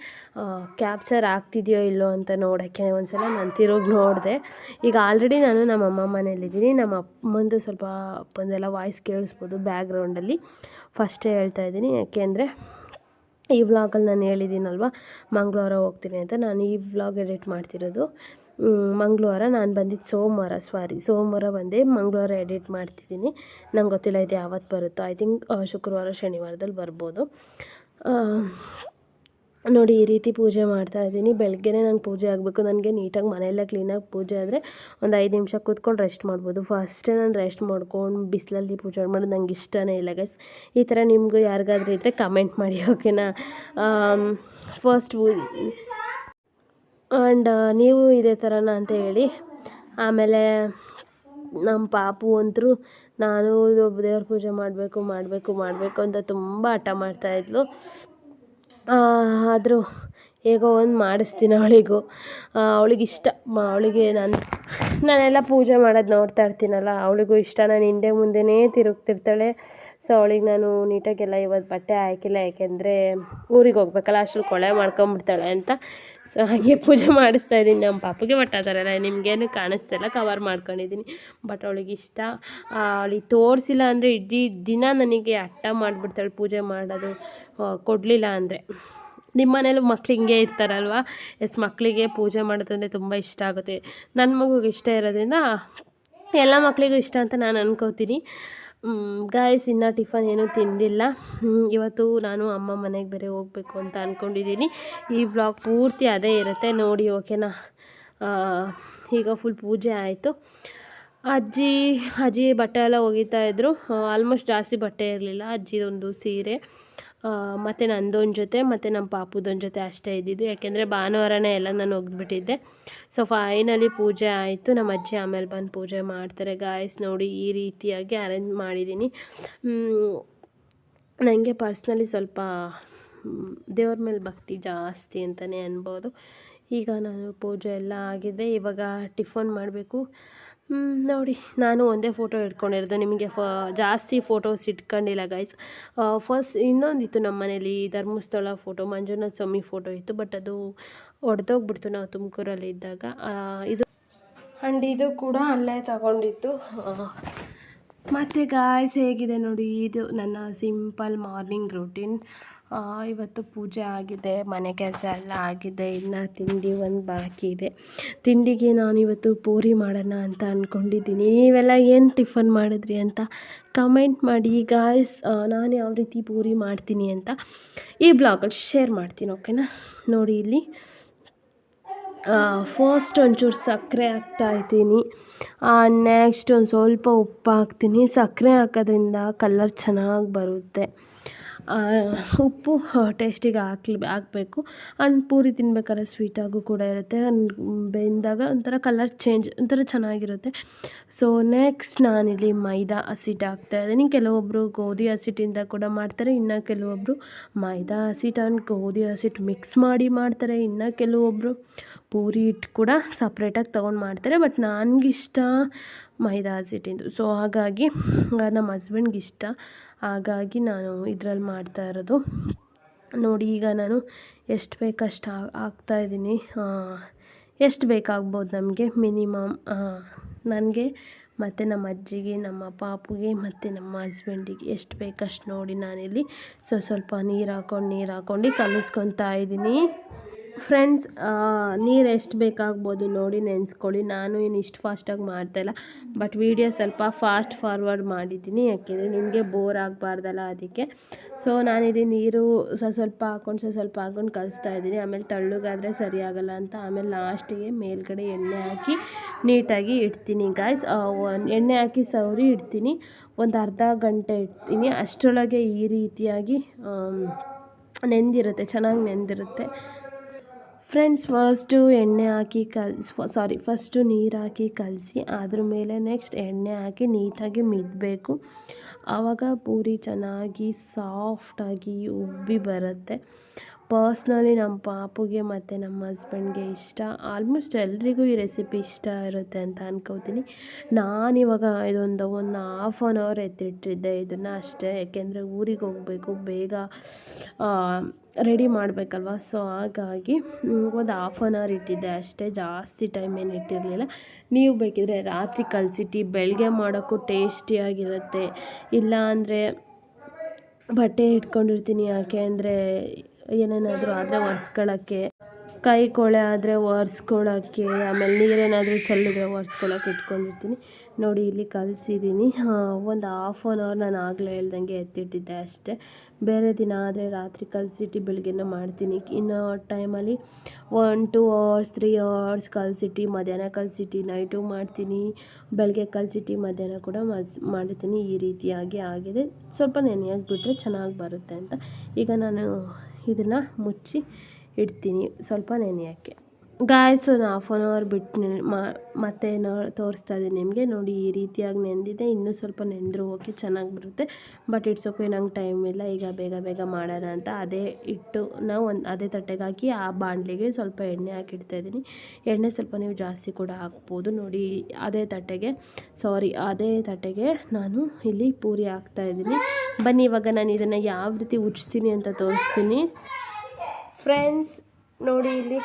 ಕ್ಯಾಪ್ಚರ್ ಆಗ್ತಿದೆಯೋ ಇಲ್ಲೋ ಅಂತ ನೋಡೋಕ್ಕೆ ಒಂದ್ಸಲ ನಾನು ತಿರುಗಿ ನೋಡಿದೆ. ಈಗ ಆಲ್ರೆಡಿ ನಾನು ನಮ್ಮ ಅಮ್ಮ ಮನೇಲಿದ್ದೀನಿ ನಮ್ಮ ಅಮ್ಮಂದು ಸ್ವಲ್ಪ ಅಪ್ಪಂದೆಲ್ಲ ವಾಯ್ಸ್ ಕೇಳಿಸ್ಬೋದು ಬ್ಯಾಕ್ಗ್ರೌಂಡಲ್ಲಿ ಫಸ್ಟೇ ಹೇಳ್ತಾ ಇದ್ದೀನಿ. ಯಾಕೆಂದರೆ ಈ ವ್ಲಾಗಲ್ಲಿ ನಾನು ಹೇಳಿದ್ದೀನಲ್ವ, ಮಂಗಳವಾರ ಹೋಗ್ತೀನಿ ಅಂತ. ನಾನು ಈ ವ್ಲಾಗ್ ಎಡಿಟ್ ಮಾಡ್ತಿರೋದು. ಮಂಗಳವಾರ ನಾನು ಬಂದಿದ್ದು ಸೋಮವಾರ ಸಾರಿ ಸೋಮವಾರ ಬಂದೆ ಮಂಗಳವಾರ ಎಡಿಟ್ ಮಾಡ್ತಿದ್ದೀನಿ. ನಂಗೆ ಗೊತ್ತಿಲ್ಲ ಇದು ಯಾವತ್ತು ಬರುತ್ತೋ. ಐ ಥಿಂಕ್ ಶುಕ್ರವಾರ ಶನಿವಾರದಲ್ಲಿ ಬರ್ಬೋದು. ನೋಡಿ, ಈ ರೀತಿ ಪೂಜೆ ಮಾಡ್ತಾ ಇದ್ದೀನಿ. ಬೆಳಗ್ಗೆನೇ ನಂಗೆ ಪೂಜೆ ಆಗಬೇಕು. ನನಗೆ ನೀಟಾಗಿ ಮನೆಯೆಲ್ಲ ಕ್ಲೀನಾಗಿ ಪೂಜೆ ಆದರೆ ಒಂದು ಐದು ನಿಮಿಷ ಕೂತ್ಕೊಂಡು ರೆಸ್ಟ್ ಮಾಡ್ಬೋದು. ಫಸ್ಟೇ ನಾನು ರೆಸ್ಟ್ ಮಾಡ್ಕೊಂಡು ಬಿಸಿಲಲ್ಲಿ ಪೂಜೆ ಮಾಡೋದು ನಂಗೆ ಇಷ್ಟನೇ ಇಲ್ಲ ಗೈಸ್ ಈ ಥರ ನಿಮಗೂ ಯಾರಿಗಾದ್ರೂ ಇದ್ದರೆ ಕಮೆಂಟ್ ಮಾಡಿ ಓಕೆನಾ ಫಸ್ಟ್ ಆ್ಯಂಡ್ ನೀವು ಇದೇ ಥರನ ಅಂತ ಹೇಳಿ. ಆಮೇಲೆ ನಮ್ಮ ಪಾಪು ಅಂತೂ ನಾನು ದೇವ್ರ ಪೂಜೆ ಮಾಡಬೇಕು ಮಾಡಬೇಕು ಮಾಡಬೇಕು ಅಂತ ತುಂಬ ಹಠ ಮಾಡ್ತಾಯಿದ್ಲು ಆದರೂ ಹೇಗೋ ಒಂದು ಮಾಡಿಸ್ತೀನಿ ಅವಳಿಗೂ. ಅವಳಿಗೆ ಇಷ್ಟ. ಅವಳಿಗೆ ನಾನು, ನಾನೆಲ್ಲ ಪೂಜೆ ಮಾಡೋದು ನೋಡ್ತಾ ಇರ್ತೀನಲ್ಲ, ಅವಳಿಗೂ ಇಷ್ಟ. ನಾನು ಹಿಂದೆ ಮುಂದೆನೇ ತಿರುಗ್ತಿರ್ತಾಳೆ. ಸೊ ಅವಳಿಗೆ ನಾನು ನೀಟಾಗೆಲ್ಲ ಇವತ್ತು ಬಟ್ಟೆ ಹಾಕಿಲ್ಲ, ಯಾಕೆಂದರೆ ಊರಿಗೆ ಹೋಗ್ಬೇಕಲ್ಲ, ಅಷ್ಟ್ರಲ್ಲಿ ಕೊಳೆ ಮಾಡ್ಕೊಂಬಿಡ್ತಾಳೆ ಅಂತ. ಸೊ ಹಾಗೆ ಪೂಜೆ ಮಾಡಿಸ್ತಾ ಇದ್ದೀನಿ. ನಮ್ಮ ಪಾಪಗೆ ಬಟ್ ಆ ಥರ ನಿಮಗೇನು ಕಾಣಿಸ್ತಿಲ್ಲ ಕವರ್ ಮಾಡ್ಕೊಂಡಿದ್ದೀನಿ. ಬಟ್ ಅವಳಿಗೆ ಇಷ್ಟ. ಅವಳಿಗೆ ತೋರಿಸಿಲ್ಲ ಅಂದರೆ ಇಡೀ ದಿನ ನನಗೆ ಅಟ್ಟ ಮಾಡಿಬಿಡ್ತಾಳೆ ಪೂಜೆ ಮಾಡೋದು. ಕೊಡಲಿಲ್ಲ ಅಂದರೆ. ನಿಮ್ಮ ಮನೇಲೂ ಮಕ್ಳು ಹಿಂಗೆ ಇರ್ತಾರಲ್ವ? ಎಸ್ ಮಕ್ಕಳಿಗೆ ಪೂಜೆ ಮಾಡೋದಂದರೆ ತುಂಬ ಇಷ್ಟ ಆಗುತ್ತೆ. ನನ್ನ ಮಗುಗೆ ಇಷ್ಟ ಇರೋದ್ರಿಂದ ಎಲ್ಲ ಮಕ್ಕಳಿಗೂ ಇಷ್ಟ ಅಂತ ನಾನು ಅನ್ಕೋತೀನಿ. ಗಾಯ್ಸ್ ಇನ್ನು ಟಿಫನ್ ಏನೂ ತಿಂದಿಲ್ಲ. ಇವತ್ತು ನಾನು ಅಮ್ಮ ಮನೆಗೆ ಬೇರೆ ಹೋಗಬೇಕು ಅಂತ ಅಂದ್ಕೊಂಡಿದ್ದೀನಿ ಈ ವ್ಲಾಗ್ ಪೂರ್ತಿ ಅದೇ ಇರುತ್ತೆ, ನೋಡಿ ಓಕೆನಾ ಈಗ ಫುಲ್ ಪೂಜೆ ಆಯಿತು. ಅಜ್ಜಿ ಅಜ್ಜಿ ಬಟ್ಟೆ ಎಲ್ಲ ಒಗಿತಾ ಇದ್ದರು ಆಲ್ಮೋಸ್ಟ್ ಜಾಸ್ತಿ ಬಟ್ಟೆ ಇರಲಿಲ್ಲ, ಅಜ್ಜಿದೊಂದು ಸೀರೆ. ಮತ್ತು ನಂದೊಂದು ಜೊತೆ, ಮತ್ತು ನಮ್ಮ ಪಾಪುದೊಂದು ಜೊತೆ ಅಷ್ಟೇ ಇದ್ದಿದ್ದು. ಯಾಕೆಂದರೆ ಭಾನುವಾರನೇ ಎಲ್ಲ ನಾನು ಒಗ್ದ್ಬಿಟ್ಟಿದ್ದೆ ಸೊ ಫೈನಲಿ ಪೂಜೆ ಆಯಿತು. ನಮ್ಮ ಅಜ್ಜಿ ಆಮೇಲೆ ಬಂದು ಪೂಜೆ ಮಾಡ್ತಾರೆ. ಗಾಯಸ್ ನೋಡಿ ಈ ರೀತಿಯಾಗಿ ಅರೇಂಜ್ ಮಾಡಿದ್ದೀನಿ ನನಗೆ ಪರ್ಸ್ನಲಿ ಸ್ವಲ್ಪ ದೇವ್ರ ಮೇಲೆ ಭಕ್ತಿ ಜಾಸ್ತಿ ಅಂತಲೇ ಅನ್ಬೋದು. ಈಗ ನಾನು ಪೂಜೆ ಎಲ್ಲ ಆಗಿದೆ. ಇವಾಗ ಟಿಫನ್ ಮಾಡಬೇಕು. ನೋಡಿ, ನಾನು ಒಂದೇ ಫೋಟೋ ಇಟ್ಕೊಂಡಿರೋದು. ನಿಮಗೆ ಫ, ಜಾಸ್ತಿ ಫೋಟೋಸ್ ಇಟ್ಕೊಂಡಿಲ್ಲ ಗೈಸ್ ಫಸ್ಟ್ ಇನ್ನೊಂದಿತ್ತು ನಮ್ಮ ಮನೇಲಿ ಧರ್ಮಸ್ಥಳ ಫೋಟೋ ಮಂಜುನಾಥ ಸ್ವಾಮಿ ಫೋಟೋ ಇತ್ತು ಬಟ್ ಅದು ಒಡೆದೋಗ್ಬಿಡ್ತು ನಾವು ತುಮಕೂರಲ್ಲಿ ಇದ್ದಾಗ. ಇದು ಆ್ಯಂಡ್ ಇದು ಕೂಡ ಅಲ್ಲೇ ತಗೊಂಡಿತ್ತು ಮತ್ತು ಗಾಯ್ಸ್ ಹೇಗಿದೆ ನೋಡಿ? ಇದು ನನ್ನ ಸಿಂಪಲ್ ಮಾರ್ನಿಂಗ್ ರೂಟೀನ್ ಇವತ್ತು ಪೂಜೆ ಆಗಿದೆ, ಮನೆ ಕೆಲಸ ಎಲ್ಲ ಆಗಿದೆ, ಇನ್ನು ತಿಂಡಿ ಒಂದು ಬಾಕಿ ಇದೆ. ತಿಂಡಿಗೆ ನಾನು ಇವತ್ತು ಪೂರಿ ಮಾಡೋಣ ಅಂತ ಅಂದ್ಕೊಂಡಿದ್ದೀನಿ ನೀವೆಲ್ಲ ಏನು ಟಿಫನ್ ಮಾಡಿದ್ರಿ ಅಂತ ಕಮೆಂಟ್ ಮಾಡಿ. ಗಾಯ್ಸ್ ನಾನು ಯಾವ ರೀತಿ ಪೂರಿ ಮಾಡ್ತೀನಿ ಅಂತ ಈ ಬ್ಲಾಗಲ್ಲಿ ಶೇರ್ ಮಾಡ್ತೀನಿ ಓಕೆನಾ ನೋಡಿ ಇಲ್ಲಿ. ಫಸ್ಟ್ ಒಂಚೂರು ಸಕ್ಕರೆ ಹಾಕ್ತಾ ಇದ್ದೀನಿ. ನೆಕ್ಸ್ಟ್ ಒಂದು ಸ್ವಲ್ಪ ಉಪ್ಪು ಹಾಕ್ತೀನಿ. ಸಕ್ಕರೆ ಹಾಕೋದ್ರಿಂದ ಕಲರ್ ಚೆನ್ನಾಗಿ ಬರುತ್ತೆ. ಉಪ್ಪು ಟೇಸ್ಟಿಗೆ ಹಾಕ್ಲಿ, ಹಾಕಬೇಕು. ಆ್ಯಂಡ್ ಪೂರಿ ತಿನ್ಬೇಕಾದ್ರೆ ಸ್ವೀಟಾಗೂ ಕೂಡ ಇರುತ್ತೆ. ಆ್ಯಂಡ್ ಬೆಂದಾಗ ಒಂಥರ ಕಲರ್ ಚೇಂಜ್ ಒಂಥರ ಚೆನ್ನಾಗಿರುತ್ತೆ. ಸೊ ನೆಕ್ಸ್ಟ್ ನಾನಿಲ್ಲಿ ಮೈದಾ ಹಸಿಟ್ಟು ಹಾಕ್ತಾ ಇದ್ದೀನಿ. ಕೆಲವೊಬ್ಬರು ಗೋಧಿ ಹಸಿಟ್ಟಿಂದ ಕೂಡ ಮಾಡ್ತಾರೆ, ಇನ್ನು ಕೆಲವೊಬ್ಬರು ಮೈದಾ ಹಸಿಟ್ಟು ಆ್ಯಂಡ್ ಗೋಧಿ ಹಸಿಟ್ಟು ಮಿಕ್ಸ್ ಮಾಡಿ ಮಾಡ್ತಾರೆ. ಇನ್ನು ಕೆಲವೊಬ್ಬರು ಪೂರಿ ಹಿಟ್ಟು ಕೂಡ ಸಪ್ರೇಟಾಗಿ ತೊಗೊಂಡು ಮಾಡ್ತಾರೆ. ಬಟ್ ನನಗಿಷ್ಟ ಮೈದಾ ಹಸಿಟ್ಟಿಂದು ಸೊ ಹಾಗಾಗಿ ನಮ್ಮ ಹಸ್ಬೆಂಡ್ಗೆ ಇಷ್ಟ ಹಾಗಾಗಿ ನಾನು ಇದ್ರಲ್ಲಿ ಮಾಡ್ತಾ ಇರೋದು. ನೋಡಿ, ಈಗ ನಾನು ಎಷ್ಟು ಬೇಕಷ್ಟು ಹಾಕ್ತಾ ಇದ್ದೀನಿ. ಎಷ್ಟು ಬೇಕಾಗ್ಬೋದು ನಮಗೆ? ಮಿನಿಮಮ್ ನನಗೆ ಮತ್ತು ನಮ್ಮ ಅಜ್ಜಿಗೆ, ನಮ್ಮ ಪಾಪುಗೆ ಮತ್ತು ನಮ್ಮ ಹಸ್ಬೆಂಡಿಗೆ ಎಷ್ಟು ಬೇಕಷ್ಟು ನೋಡಿ ನಾನಿಲ್ಲಿ ಸೊ, ಸ್ವಲ್ಪ ನೀರು ಹಾಕ್ಕೊಂಡು ನೀರು ಹಾಕ್ಕೊಂಡು ಕಲಿಸ್ಕೊತಾ ಇದ್ದೀನಿ. ಫ್ರೆಂಡ್ಸ್ ನೀರು ಎಷ್ಟು ಬೇಕಾಗ್ಬೋದು ನೋಡಿ ನೆನೆಸ್ಕೊಳ್ಳಿ. ನಾನು ಏನು ಇಷ್ಟು ಫಾಸ್ಟಾಗಿ ಮಾಡ್ತಾಯಿಲ್ಲ ಬಟ್ ವೀಡಿಯೋ ಸ್ವಲ್ಪ ಫಾಸ್ಟ್ ಫಾರ್ವರ್ಡ್ ಮಾಡಿದ್ದೀನಿ. ಯಾಕೆಂದರೆ ನಿಮಗೆ ಬೋರ್ ಆಗಬಾರ್ದಲ್ಲ ಅದಕ್ಕೆ. ಸೊ ನಾನಿಲ್ಲಿ ನೀರು ಸ್ವಲ್ಪ ಸ್ವಲ್ಪ ಹಾಕ್ಕೊಂಡು ಸ್ವಲ್ಪ ಸ್ವಲ್ಪ ಹಾಕ್ಕೊಂಡು ಕಲಿಸ್ತಾ ಇದ್ದೀನಿ. ಆಮೇಲೆ ತಳ್ಳುಗಾದರೆ ಸರಿಯಾಗಲ್ಲ ಅಂತ. ಆಮೇಲೆ ಲಾಸ್ಟಿಗೆ ಮೇಲ್ಗಡೆ ಎಣ್ಣೆ ಹಾಕಿ ನೀಟಾಗಿ ಇಡ್ತೀನಿ ಗಾಯ್ಸ್ ಎಣ್ಣೆ ಹಾಕಿ ಸವರಿ ಇಡ್ತೀನಿ. ಒಂದು ಅರ್ಧ ಗಂಟೆ ಇಡ್ತೀನಿ. ಅಷ್ಟರೊಳಗೆ ಈ ರೀತಿಯಾಗಿ ನೆಂದಿರುತ್ತೆ. ಚೆನ್ನಾಗಿ ನೆಂದಿರುತ್ತೆ. ಫ್ರೆಂಡ್ಸ್ ಫಸ್ಟು ಎಣ್ಣೆ ಹಾಕಿ ಕಲ್ಸಿ ಸಾರಿ ಫಸ್ಟು ನೀರು ಹಾಕಿ ಕಲಸಿ ಅದ್ರ ಮೇಲೆ ನೆಕ್ಸ್ಟ್ ಎಣ್ಣೆ ಹಾಕಿ ನೀಟಾಗಿ ಮಿದಬೇಕು. ಆವಾಗ ಪೂರಿ ಚೆನ್ನಾಗಿ ಸಾಫ್ಟಾಗಿ ಉಬ್ಬಿ ಬರುತ್ತೆ. ಪರ್ಸ್ನಲಿ ನಮ್ಮ ಪಾಪುಗೆ ಮತ್ತು ನಮ್ಮ ಹಸ್ಬೆಂಡ್ಗೆ ಇಷ್ಟ. ಆಲ್ಮೋಸ್ಟ್ ಎಲ್ರಿಗೂ ಈ ರೆಸಿಪಿ ಇಷ್ಟ ಇರುತ್ತೆ ಅಂತ ಅನ್ಕೋತೀನಿ. ನಾನಿವಾಗ ಇದೊಂದು ಒಂದು ಹಾಫ್ ಆನ್ ಅವರ್ ಎತ್ತಿಟ್ಟಿದ್ದೆ ಇದನ್ನು ಅಷ್ಟೇ. ಯಾಕೆಂದರೆ ಊರಿಗೆ ಹೋಗಬೇಕು, ಬೇಗ ರೆಡಿ ಮಾಡಬೇಕಲ್ವ? ಸೊ ಹಾಗಾಗಿ ಒಂದು ಹಾಫ್ ಆನ್ ಅವರ್ ಇಟ್ಟಿದ್ದೆ ಅಷ್ಟೇ. ಜಾಸ್ತಿ ಟೈಮ್ ಏನು ಇಟ್ಟಿರಲಿಲ್ಲ. ನೀವು ಬೇಕಿದ್ರೆ ರಾತ್ರಿ ಕಲಸಿಟ್ಟು ಬೆಳಗ್ಗೆ ಮಾಡೋಕ್ಕೂ ಟೇಸ್ಟಿಯಾಗಿರುತ್ತೆ ಇಲ್ಲ ಅಂದರೆ ಬಟ್ಟೆ ಇಟ್ಕೊಂಡಿರ್ತೀನಿ ಯಾಕೆ ಅಂದರೆ ಏನೇನಾದರೂ ಆದರೆ ಒರೆಸ್ಕೊಳ್ಳೋಕ್ಕೆ ಕೈ ಕೊಳೆ ಆದರೆ ಒರೆಸ್ಕೊಳ್ಳೋಕ್ಕೆ ಆಮೇಲೆ ನೀರೇನಾದರೂ ಚೆಲ್ಲಿದ್ರೆ ಒರೆಸ್ಕೊಳ್ಳೋಕೆ ಇಟ್ಕೊಂಡಿರ್ತೀನಿ. ನೋಡಿ, ಇಲ್ಲಿ ಕಲಸಿದ್ದೀನಿ ಒಂದು ಹಾಫ್ ಆನ್ ಅವರ್ ನಾನು ಆಗಲೇ ಹೇಳ್ದಂಗೆ ಎತ್ತಿಟ್ಟಿದ್ದೆ ಅಷ್ಟೇ. ಬೇರೆ ದಿನ ಆದರೆ ರಾತ್ರಿ ಕಲಸಿಟ್ಟು ಬೆಳಗ್ಗೆನೇ ಮಾಡ್ತೀನಿ. ಇನ್ನು ಟೈಮಲ್ಲಿ one two hours three hours ಕಲಸಿಟ್ಟು, ಮಧ್ಯಾಹ್ನ ಕಲಸಿಟ್ಟು ನೈಟು ಮಾಡ್ತೀನಿ. ಬೆಳಗ್ಗೆ ಕಲಸಿಟ್ಟು, ಮಧ್ಯಾಹ್ನ ಕೂಡ ಮಾಡ್ತೀನಿ. ಈ ರೀತಿಯಾಗಿ ಆಗಿದೆ. ಸ್ವಲ್ಪ ನೆನೆಯಾಗಿ ಬಿಟ್ಟರೆ ಚೆನ್ನಾಗಿ ಬರುತ್ತೆ ಅಂತ. ಈಗ ನಾನು ಇದನ್ನು ಮುಚ್ಚಿ ಇಡ್ತೀನಿ. ಸ್ವಲ್ಪ ನೆನೆಯೋಕ್ಕೆ ಗಾಯ್ಸ್ ಒಂದು ಹಾಫ್ ಆನ್ ಅವರ್ ಬಿಟ್ಟು ಮತ್ತೆ ನೋ, ತೋರಿಸ್ತಾ ಇದ್ದೀನಿ ನಿಮಗೆ. ನೋಡಿ, ಈ ರೀತಿಯಾಗಿ ನೆಂದಿದೆ. ಇನ್ನೂ ಸ್ವಲ್ಪ ನೆಂದರೂ ಓಕೆ ಚೆನ್ನಾಗಿ ಬರುತ್ತೆ. ಬಟ್ ಇಟ್ಸ್ ಓಕೆ ನಂಗೆ ಟೈಮ್ ಇಲ್ಲ. ಈಗ ಬೇಗ ಬೇಗ ಮಾಡೋಣ ಅಂತ ಅದೇ ಇಟ್ಟು ನಾವು ಒಂದು, ಅದೇ ತಟ್ಟೆಗೆ ಹಾಕಿ ಆ ಬಾಂಡ್ಲಿಗೆ ಸ್ವಲ್ಪ ಎಣ್ಣೆ ಹಾಕಿಡ್ತಾ ಇದ್ದೀನಿ. ಎಣ್ಣೆ ಸ್ವಲ್ಪ ನೀವು ಜಾಸ್ತಿ ಕೂಡ ಹಾಕ್ಬೋದು. ನೋಡಿ, ಅದೇ ತಟ್ಟೆಗೆ ಸಾರಿ ಅದೇ ತಟ್ಟೆಗೆ ನಾನು ಇಲ್ಲಿ ಪೂರಿ ಹಾಕ್ತಾ ಇದ್ದೀನಿ. ಬನ್ನಿ, ಇವಾಗ ನಾನು ಇದನ್ನು ಯಾವ ರೀತಿ ಉಜ್ತೀನಿ ಅಂತ ತೋರಿಸ್ತೀನಿ. ಫ್ರೆಂಡ್ಸ್ ನೋಡಿ ಇಲ್ಲಿ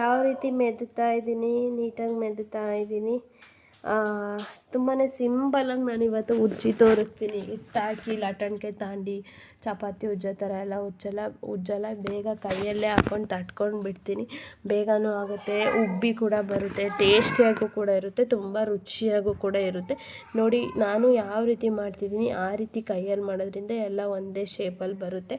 ಯಾವ ರೀತಿ ಮೆದುತ್ತಾ ಇದ್ದೀನಿ, ನೀಟಾಗಿ ಮೆದುತ್ತಾ ಇದ್ದೀನಿ. ತುಂಬಾ ಸಿಂಪಲಾಗಿ ನಾನು ಇವತ್ತು ಉಜ್ಜಿ ತೋರಿಸ್ತೀನಿ. ಹಿಟ್ಟಾಕಿ ಲಟಣಿಕೆ ತಾಂಡಿ, ಚಪಾತಿ ಉಜ್ಜೋ ಥರ ಎಲ್ಲ ಉಜ್ಜಲ್ಲ ಉಜ್ಜಲ್ಲ ಬೇಗ ಕೈಯಲ್ಲೇ ಹಾಕ್ಕೊಂಡು ತಟ್ಕೊಂಡು ಬಿಡ್ತೀನಿ. ಬೇಗನೂ ಆಗುತ್ತೆ, ಉಬ್ಬಿ ಕೂಡ ಬರುತ್ತೆ, ಟೇಸ್ಟಿಯಾಗೂ ಕೂಡ ಇರುತ್ತೆ, ತುಂಬ ರುಚಿಯಾಗೂ ಕೂಡ ಇರುತ್ತೆ. ನೋಡಿ, ನಾನು ಯಾವ ರೀತಿ ಮಾಡ್ತಿದ್ದೀನಿ, ಆ ರೀತಿ ಕೈಯಲ್ಲಿ ಮಾಡೋದ್ರಿಂದ ಎಲ್ಲ ಒಂದೇ ಶೇಪಲ್ಲಿ ಬರುತ್ತೆ.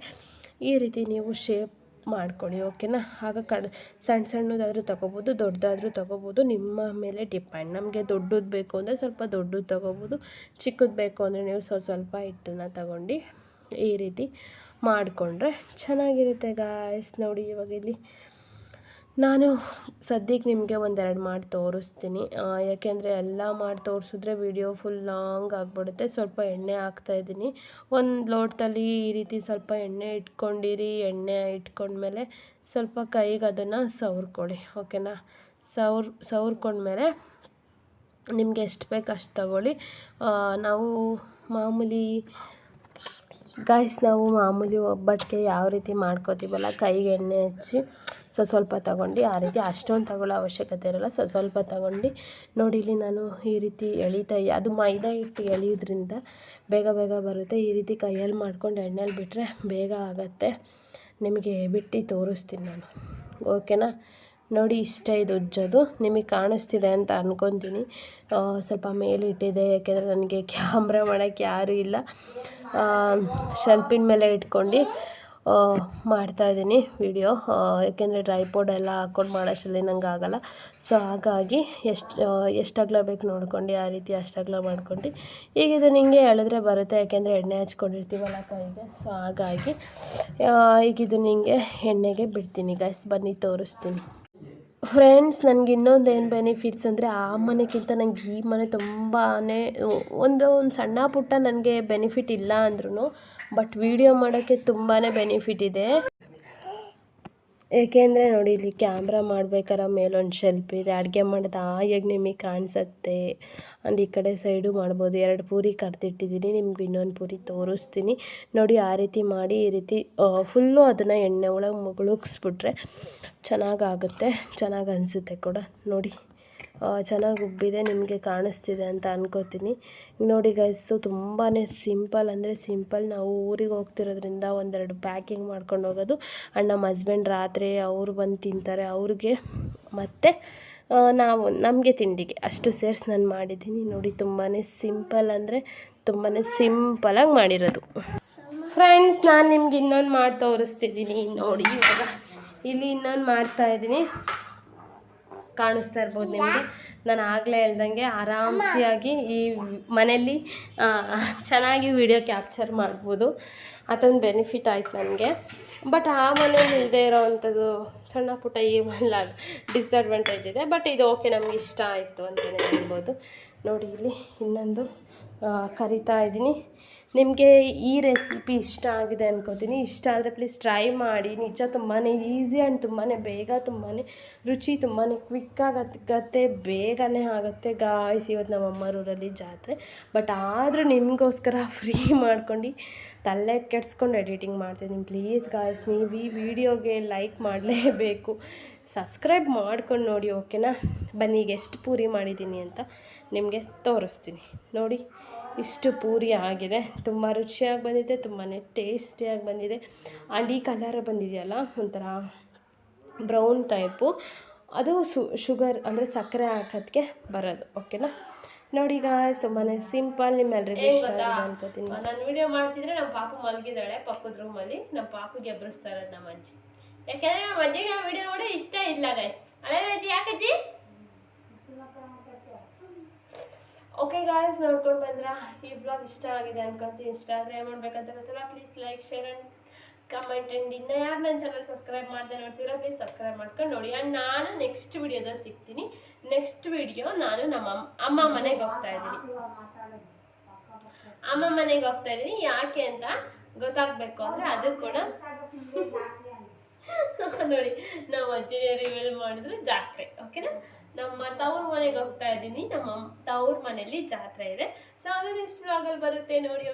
ಈ ರೀತಿ ನೀವು ಶೇಪ್ ಮಾಡ್ಕೊಳ್ಳಿ, ಓಕೆನಾ? ಆಗ ಕಡ್ ಸಣ್ಣ ಸಣ್ಣದಾದರೂ ತೊಗೋಬೋದು, ದೊಡ್ಡದಾದರೂ ತೊಗೋಬೋದು, ನಿಮ್ಮ ಮೇಲೆ ಡಿಪೆಂಡ್. ನಮಗೆ ದೊಡ್ಡದು ಬೇಕು ಅಂದರೆ ಸ್ವಲ್ಪ ದೊಡ್ಡದು ತೊಗೋಬೋದು, ಚಿಕ್ಕದು ಬೇಕು ಅಂದರೆ ನೀವು ಸ್ವಲ್ಪ ಸ್ವಲ್ಪ ಹಿಟ್ಟನ್ನು ತಗೊಂಡು ಈ ರೀತಿ ಮಾಡಿಕೊಂಡ್ರೆ ಚೆನ್ನಾಗಿರುತ್ತೆ ಗಾಯ್ಸ್ ನೋಡಿ ಇವಾಗ ಇಲ್ಲಿ ನಾನು ಸದ್ಯಕ್ಕೆ ನಿಮಗೆ ಒಂದೆರಡು ಮಾಡಿ ತೋರಿಸ್ತೀನಿ. ಯಾಕೆಂದರೆ ಎಲ್ಲ ಮಾಡಿ ತೋರಿಸಿದ್ರೆ ವಿಡಿಯೋ ಫುಲ್ ಲಾಂಗ್ ಆಗಿಬಿಡುತ್ತೆ. ಸ್ವಲ್ಪ ಎಣ್ಣೆ ಹಾಕ್ತಾಯಿದ್ದೀನಿ ಒಂದು ಲೋಟದಲ್ಲಿ ಈ ರೀತಿ ಸ್ವಲ್ಪ ಎಣ್ಣೆ ಇಟ್ಕೊಂಡಿರಿ. ಎಣ್ಣೆ ಇಟ್ಕೊಂಡ್ಮೇಲೆ ಸ್ವಲ್ಪ ಕೈಗೆ ಅದನ್ನು ಸವರ್ಕೊಳ್ಳಿ. ಓಕೆನಾ? ಸವ್ರ್, ಸವ್ರ್ಕೊಂಡ್ಮೇಲೆ ನಿಮಗೆ ಎಷ್ಟು ಬೇಕು ಅಷ್ಟು ತಗೊಳ್ಳಿ. ನಾವು ಮಾಮೂಲಿ ಗಾಯ್ಸ್ ನಾವು ಮಾಮೂಲಿ ಒಬ್ಬಟ್ಟಿಗೆ ಯಾವ ರೀತಿ ಮಾಡ್ಕೋತೀವಲ್ಲ, ಕೈಗೆ ಎಣ್ಣೆ ಹಚ್ಚಿ. ಸೊ ಸ್ವಲ್ಪ ತಗೊಂಡು ಆ ರೀತಿ ಅಷ್ಟೊಂದು ತಗೊಳ್ಳೋ ಅವಶ್ಯಕತೆ ಇರೋಲ್ಲ. ಸೊ ಸ್ವಲ್ಪ ತಗೊಂಡು ನೋಡಿ ಇಲ್ಲಿ ನಾನು ಈ ರೀತಿ ಎಳಿತಾ ಅದು ಮೈದಾ ಹಿಟ್ಟು ಎಳೆಯೋದ್ರಿಂದ ಬೇಗ ಬೇಗ ಬರುತ್ತೆ. ಈ ರೀತಿ ಕೈಯಲ್ಲಿ ಮಾಡ್ಕೊಂಡು ಎಣ್ಣೆಲಿ ಬಿಟ್ಟರೆ ಬೇಗ ಆಗುತ್ತೆ. ನಿಮಗೆ ಬಿಟ್ಟು ತೋರಿಸ್ತೀನಿ ನಾನು. ಓಕೆನಾ? ನೋಡಿ ಇಷ್ಟ ಇದು ಉಜ್ಜೋದು. ನಿಮಗೆ ಕಾಣಿಸ್ತಿದೆ ಅಂತ ಅಂದ್ಕೊತೀನಿ ಸ್ವಲ್ಪ ಮೇಲಿಟ್ಟಿದೆ, ಯಾಕೆಂದರೆ ನನಗೆ ಕ್ಯಾಮ್ರಾ ಮಾಡೋಕ್ಕೆ ಯಾರೂ ಇಲ್ಲ. ಶೆಲ್ಪಿನ ಮೇಲೆ ಇಟ್ಕೊಂಡು ಮಾಡ್ತಾಯಿದ್ದೀನಿ ವಿಡಿಯೋ ಏಕೆಂದರೆ ಟ್ರೈಪೋಡ್ ಎಲ್ಲ ಹಾಕ್ಕೊಂಡು ಮಾಡೋಷ್ಟರಲ್ಲಿ ನಂಗೆ ಆಗೋಲ್ಲ. ಸೊ ಹಾಗಾಗಿ ಎಷ್ಟು ಎಷ್ಟು ಅಗಲ ಬೇಕು ನೋಡ್ಕೊಂಡು, ಆ ರೀತಿ ಅಷ್ಟು ಮಾಡ್ಕೊಂಡು. ಈಗ ಇದು ನಿಮಗೆ ಎಳೆದ್ರೆ ಬರುತ್ತೆ, ಯಾಕೆಂದರೆ ಎಣ್ಣೆ ಹಚ್ಕೊಂಡಿರ್ತೀವಲ್ಲ ಕೈಗೆ. ಸೊ ಹಾಗಾಗಿ ಈಗ ಇದು ನಿಮಗೆ ಎಣ್ಣೆಗೆ ಬಿಡ್ತೀನಿ ಗೈಸ್ ಬನ್ನಿ, ತೋರಿಸ್ತೀನಿ. ಫ್ರೆಂಡ್ಸ್ ನನಗೆ ಇನ್ನೊಂದು ಏನು ಬೆನಿಫಿಟ್ಸ್ ಅಂದರೆ, ಆ ಮನೆಗಿಂತ ನನಗೆ ಈ ಮನೆ ತುಂಬಾ ಒಂದು ಒಂದು ಸಣ್ಣ ಪುಟ್ಟ ನನಗೆ ಬೆನಿಫಿಟ್ ಇಲ್ಲ ಅಂದ್ರೂ ಬಟ್ ವೀಡಿಯೋ ಮಾಡೋಕ್ಕೆ ತುಂಬಾ ಬೆನಿಫಿಟ್ ಇದೆ. ಏಕೆಂದರೆ ನೋಡಿ, ಇಲ್ಲಿ ಕ್ಯಾಮ್ರಾ ಮಾಡ್ಬೇಕಾರೆ ಮೇಲೊಂದು ಶೆಲ್ಫ್ ಇದೆ. ಅಡುಗೆ ಮಾಡಿದ ಹಾಯಾಗಿ ನಿಮಗೆ ಕಾಣಿಸುತ್ತೆ. ಅಂಡ್ ಈ ಕಡೆ ಸೈಡು ಮಾಡ್ಬೋದು. ಎರಡು ಪೂರಿ ಕರೆದಿಟ್ಟಿದ್ದೀನಿ ನಿಮ್ಗೆ ಇನ್ನೊಂದು ಪೂರಿ ತೋರಿಸ್ತೀನಿ. ನೋಡಿ, ಆ ರೀತಿ ಮಾಡಿ, ಈ ರೀತಿ ಫುಲ್ಲು ಅದನ್ನು ಎಣ್ಣೆ ಒಳಗೆ ಮುಗುಳುಗಿಸ್ಬಿಟ್ರೆ ಚೆನ್ನಾಗಾಗುತ್ತೆ ಚೆನ್ನಾಗಿ ಅನಿಸುತ್ತೆ ಕೂಡ. ನೋಡಿ. ಚೆನ್ನಾಗಿ ಉಬ್ಬಿದೆ, ನಿಮಗೆ ಕಾಣಿಸ್ತಿದೆ ಅಂತ ಅನ್ಕೋತೀನಿ. ನೋಡಿ ಗೈಸು ತುಂಬಾ ಸಿಂಪಲ್ ಅಂದರೆ ಸಿಂಪಲ್ ನಾವು ಊರಿಗೆ ಹೋಗ್ತಿರೋದ್ರಿಂದ ಒಂದೆರಡು ಪ್ಯಾಕಿಂಗ್ ಮಾಡ್ಕೊಂಡು ಹೋಗೋದು. ಅಣ್ಣ, ನಮ್ಮ ಹಸ್ಬೆಂಡ್ ರಾತ್ರಿ ಅವರು ಬಂದು ತಿಂತಾರೆ, ಅವ್ರಿಗೆ ಮತ್ತು ನಾವು, ನಮಗೆ ತಿಂಡಿಗೆ. ಅಷ್ಟು ಸೇರಿಸಿ ನಾನು ಮಾಡಿದ್ದೀನಿ. ನೋಡಿ ತುಂಬಾ ಸಿಂಪಲ್ ಅಂದರೆ ತುಂಬಾ ಸಿಂಪಲಾಗಿ ಮಾಡಿರೋದು. ಫ್ರೆಂಡ್ಸ್ ನಾನು ನಿಮ್ಗೆ ಇನ್ನೊಂದು ಮಾಡಿ ತೋರಿಸ್ತಿದ್ದೀನಿ. ನೋಡಿ ಇವಾಗ, ಇಲ್ಲಿ ಇನ್ನೊಂದು ಮಾಡ್ತಾಯಿದ್ದೀನಿ ಕಾಣಿಸ್ತಾ ಇರ್ಬೋದು ನಿಮಗೆ. ನಾನು ಆಗಲೇ ಹೇಳ್ದಂಗೆ ಆರಾಮ್ಸಿಯಾಗಿ ಈ ಮನೆಯಲ್ಲಿ ಚೆನ್ನಾಗಿ ವಿಡಿಯೋ ಕ್ಯಾಪ್ಚರ್ ಮಾಡ್ಬೋದು. ಅದೊಂದು ಬೆನಿಫಿಟ್ ಆಯ್ತು ನನಗೆ. ಬಟ್ ಆ ಮನೇಲಿ ಇಲ್ಲದೆ ಇರೋವಂಥದ್ದು ಸಣ್ಣ ಪುಟ್ಟ ಈ ಮನೇಲಿ ಡಿಸ್ಅಡ್ವಾಂಟೇಜ್ ಇದೆ. ಬಟ್ ಇದು ಓಕೆ ನಮ್ಗೆ ಇಷ್ಟ ಆಯಿತು ಅಂತಲೇ ಹೇಳ್ಬೋದು. ನೋಡಿ ಇಲ್ಲಿ ಇನ್ನೊಂದು ಕರಿತಾ ಇದ್ದೀನಿ. ನಿಮಗೆ ಈ ರೆಸಿಪಿ ಇಷ್ಟ ಆಗಿದೆ ಅನ್ಕೋತೀನಿ. ಇಷ್ಟ ಆದರೆ ಪ್ಲೀಸ್ ಟ್ರೈ ಮಾಡಿ. ನಿಜ ತುಂಬಾ ಈಸಿ ಆ್ಯಂಡ್ ತುಂಬಾ ಬೇಗ ತುಂಬಾ ರುಚಿ ತುಂಬಾ ಕ್ವಿಕ್ಕಾಗತ್ತೆ ಬೇಗನೆ ಆಗುತ್ತೆ ಗಾಯ್ಸ್ ಇವತ್ತು ನಮ್ಮ ಅಮ್ಮರೂರಲ್ಲಿ ಜಾತ್ರೆ. ಬಟ್ ಆದರೂ ನಿಮಗೋಸ್ಕರ ಫ್ರೀ ಮಾಡ್ಕೊಂಡು ತಲೆ ಕೆಡ್ಸ್ಕೊಂಡು ಎಡಿಟಿಂಗ್ ಮಾಡ್ತಿದ್ದೀನಿ. ಪ್ಲೀಸ್ ಗಾಯ್ಸ್ ನೀವು ಈ ವಿಡಿಯೋಗೆ ಲೈಕ್ ಮಾಡಲೇಬೇಕು. ಸಬ್ಸ್ಕ್ರೈಬ್ ಮಾಡ್ಕೊಂಡು ನೋಡಿ ಓಕೆನಾ ಬನ್ನಿ, ಈಗ ಎಷ್ಟು ಪೂರಿ ಮಾಡಿದ್ದೀನಿ ಅಂತ ನಿಮಗೆ ತೋರಿಸ್ತೀನಿ. ನೋಡಿ. ಇಷ್ಟು ಪೂರಿ ಆಗಿದೆ. ತುಂಬ ರುಚಿಯಾಗಿ ಬಂದಿದೆ ತುಂಬಾ ಟೇಸ್ಟಿಯಾಗಿ ಬಂದಿದೆ. ಆ್ಯಂಡ್ ಈ ಕಲರ್ ಬಂದಿದೆಯಲ್ಲ ಒಂಥರ ಬ್ರೌನ್ ಟೈಪು. ಅದು ಸು ಶುಗರ್ ಅಂದರೆ ಸಕ್ಕರೆ ಹಾಕೋದಕ್ಕೆ ಬರೋದು ಓಕೆನಾ? ನೋಡಿ ಗಾಯ್ಸ್ ತುಂಬಾ ಸಿಂಪಲ್ ನಿಮ್ಮೆಲ್ಲರಿಗೂ ಇಷ್ಟ ಆಗಿದೆ ಅನ್ಕೋತೀನಿ. ನಾನು ವಿಡಿಯೋ ಮಾಡ್ತಿದ್ರೆ ನಮ್ಮ ಪಾಪು ಮಲಗಿದ್ದಾಳೆ ಪಕ್ಕದ ರೂಮಲ್ಲಿ ನಮ್ಮ ಪಾಪುಗೆ ಎಬ್ಬರಿಸ್ತಾ ಇರೋದು ನಮ್ಮ ಅಜ್ಜಿ. ಯಾಕೆಂದರೆ ನಮ್ಮ ಅಜ್ಜಿಗೆ ನಮ್ಮ ವಿಡಿಯೋ ನೋಡೋ ಇಷ್ಟ ಇಲ್ಲ ಗೈಸ್ ಅಲ್ಲೇ ಅಜ್ಜಿ ಯಾಕಜ್ಜಿ? ಓಕೆ ಗಾಯ್ಸ್ ನೋಡ್ಕೊಂಡು ಬಂದ್ರ ಈ ಬ್ಲಾಗ್ ಇಷ್ಟ ಆಗಿದೆ ಅನ್ಕೊಂತೀನಿ. ಇಷ್ಟ ಆದರೆ ಏನು ಮಾಡ್ಬೇಕಂತ ಗೊತ್ತಲ್ಲ. Please like share and comment and ಇನ್ನೂ ಯಾರು ನನ್ನ ಚಾನಲ್ ಸಬ್ಸ್ಕ್ರೈಬ್ ಮಾಡ್ದೆ ನೋಡ್ತೀರಾ ಪ್ಲೀಸ್ ಸಬ್ಸ್ಕ್ರೈಬ್ ಮಾಡ್ಕೊಂಡು ನೋಡಿ. ಆ್ಯಂಡ್ ನಾನು ನೆಕ್ಸ್ಟ್ ವಿಡಿಯೋದಲ್ಲಿ ಸಿಗ್ತೀನಿ. ನೆಕ್ಸ್ಟ್ ವಿಡಿಯೋ ನಾನು ನಮ್ಮ ಅಮ್ಮ ಮನೆಗೆ ಹೋಗ್ತಾ ಇದ್ದೀನಿ. ಅಮ್ಮ ಮನೆಗೆ ಹೋಗ್ತಾ ಇದ್ದೀನಿ. ಯಾಕೆ ಅಂತ ಗೊತ್ತಾಗಬೇಕು ಅಂದರೆ ಅದು ಕೂಡ ನೋಡಿ, ನಮ್ಮ ಅಜ್ಜಿಯ ರಿವೀಲ್ ಮಾಡಿದ್ರು ಜಾತ್ರೆ ಓಕೆನಾ ನಮ್ಮ ತವ್ರ ಮನೆಗೆ ಹೋಗ್ತಾ ಇದ್ದೀನಿ ನಮ್ಮ ತವ್ರ ಮನೆಯಲ್ಲಿ ಜಾತ್ರೆ ಇದೆ. ಸೊ ಅದನ್ನ ಎಷ್ಟು ಬರುತ್ತೆ ನೋಡಿ.